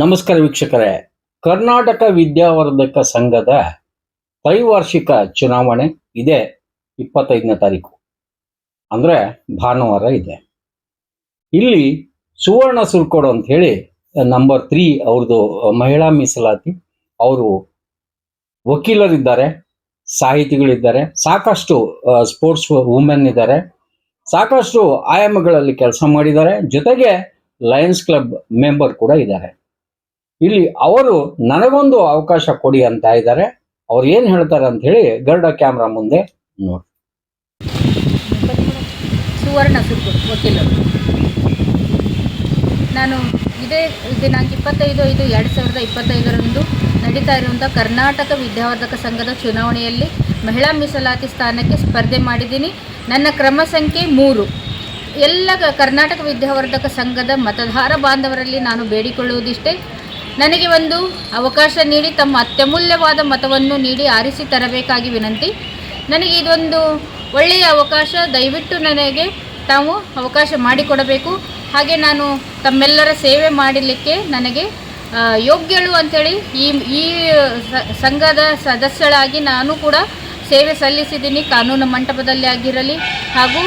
ನಮಸ್ಕಾರ ವೀಕ್ಷಕರೇ. ಕರ್ನಾಟಕ ವಿದ್ಯಾವರ್ಧಕ ಸಂಘದ ತ್ರೈವಾರ್ಷಿಕ ಚುನಾವಣೆ ಇದೆ, ಇಪ್ಪತ್ತೈದನೇ ತಾರೀಕು. ಅಂದ್ರೆ ಭಾನುವಾರ ಇದೆ. ಇಲ್ಲಿ ಸುವರ್ಣ ಸುರ್ಕೋಡು ಅಂತ ಹೇಳಿ ನಂಬರ್ ತ್ರೀ ಅವ್ರದ್ದು ಮಹಿಳಾ ಮೀಸಲಾತಿ, ಅವರು ವಕೀಲರಿದ್ದಾರೆ, ಸಾಹಿತಿಗಳಿದ್ದಾರೆ, ಸಾಕಷ್ಟು ಸ್ಪೋರ್ಟ್ಸ್ ವುಮೆನ್ ಇದ್ದಾರೆ. ಸಾಕಷ್ಟು ಆಯಾಮಗಳಲ್ಲಿ ಕೆಲಸ ಮಾಡಿದ್ದಾರೆ. ಜೊತೆಗೆ ಲಯನ್ಸ್ ಕ್ಲಬ್ ಮೆಂಬರ್ ಕೂಡ ಇದ್ದಾರೆ. ಇಲ್ಲಿ ಅವರು ನನಗೊಂದು ಅವಕಾಶ ಕೊಡಿ ಅಂತ ಇದ್ದಾರೆ. ಅವ್ರು ಏನ್ ಹೇಳ್ತಾರೆ ಅಂತ ಹೇಳಿ ಗರ್ಡ ಕ್ಯಾಮ್ರಾ ಮುಂದೆ ನೋಡಿ. ಸುವರ್ಣ ಸುರ್ಗು ವಕೀಲರು. ನಾನು ಇದೇ ದಿನಾಂಕ ಇಪ್ಪತ್ತೈದು ಐದು ಎರಡು ಸಾವಿರದ ಇಪ್ಪತ್ತೈದರಂದು ನಡೀತಾ ಇರುವಂಥ ಕರ್ನಾಟಕ ವಿದ್ಯಾವರ್ಧಕ ಸಂಘದ ಚುನಾವಣೆಯಲ್ಲಿ ಮಹಿಳಾ ಮೀಸಲಾತಿ ಸ್ಥಾನಕ್ಕೆ ಸ್ಪರ್ಧೆ ಮಾಡಿದ್ದೀನಿ. ನನ್ನ ಕ್ರಮ ಸಂಖ್ಯೆ ಮೂರು. ಎಲ್ಲ ಕರ್ನಾಟಕ ವಿದ್ಯಾವರ್ಧಕ ಸಂಘದ ಮತದಾರ ಬಾಂಧವರಲ್ಲಿ ನಾನು ಬೇಡಿಕೊಳ್ಳುವುದಿಷ್ಟೇ. ನನಗೆ ಒಂದು ಅವಕಾಶ ನೀಡಿ ತಮ್ಮ ಅತ್ಯಮೂಲ್ಯವಾದ ಮತವನ್ನು ನೀಡಿ ಆರಿಸಿ ತರಬೇಕಾಗಿ ವಿನಂತಿ. ನನಗೆ ಇದೊಂದು ಒಳ್ಳೆಯ ಅವಕಾಶ. ದಯವಿಟ್ಟು ನನಗೆ ತಾವು ಅವಕಾಶ ಮಾಡಿಕೊಡಬೇಕು. ಹಾಗೆ ನಾನು ತಮ್ಮೆಲ್ಲರ ಸೇವೆ ಮಾಡಲಿಕ್ಕೆ ನನಗೆ ಯೋಗ್ಯಳು ಅಂಥೇಳಿ ಈ ಈ ಸಂಘದ ಸದಸ್ಯಳಾಗಿ ನಾನು ಕೂಡ ಸೇವೆ ಸಲ್ಲಿಸಿದ್ದೀನಿ, ಕಾನೂನು ಮಂಟಪದಲ್ಲಿ ಆಗಿರಲಿ ಹಾಗೂ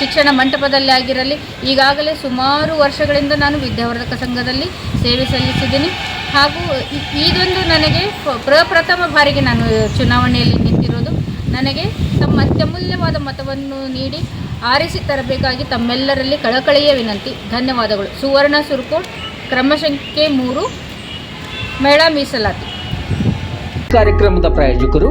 ಶಿಕ್ಷಣ ಮಂಟಪದಲ್ಲಿ ಆಗಿರಲಿ. ಈಗಾಗಲೇ ಸುಮಾರು ವರ್ಷಗಳಿಂದ ನಾನು ವಿದ್ಯಾವರ್ಧಕ ಸಂಘದಲ್ಲಿ ಸೇವೆ ಸಲ್ಲಿಸಿದ್ದೀನಿ. ಹಾಗೂ ಇದೊಂದು ನನಗೆ ಪ್ರಪ್ರಥಮ ಬಾರಿಗೆ ನಾನು ಚುನಾವಣೆಯಲ್ಲಿ ನಿಂತಿರೋದು. ನನಗೆ ತಮ್ಮ ಅತ್ಯಮೂಲ್ಯವಾದ ಮತವನ್ನು ನೀಡಿ ಆರಿಸಿ ತರಬೇಕಾಗಿ ತಮ್ಮೆಲ್ಲರಲ್ಲಿ ಕಳಕಳಿಯ ವಿನಂತಿ. ಧನ್ಯವಾದಗಳು. ಸುವರ್ಣ ಸುರ್ಕೋಟ್ ಕ್ರಮಸಂಖ್ಯೆ ಮೂರು ಮಹಿಳಾ ಮೀಸಲಾತಿ. ಕಾರ್ಯಕ್ರಮದ ಪ್ರಾಯೋಜಕರು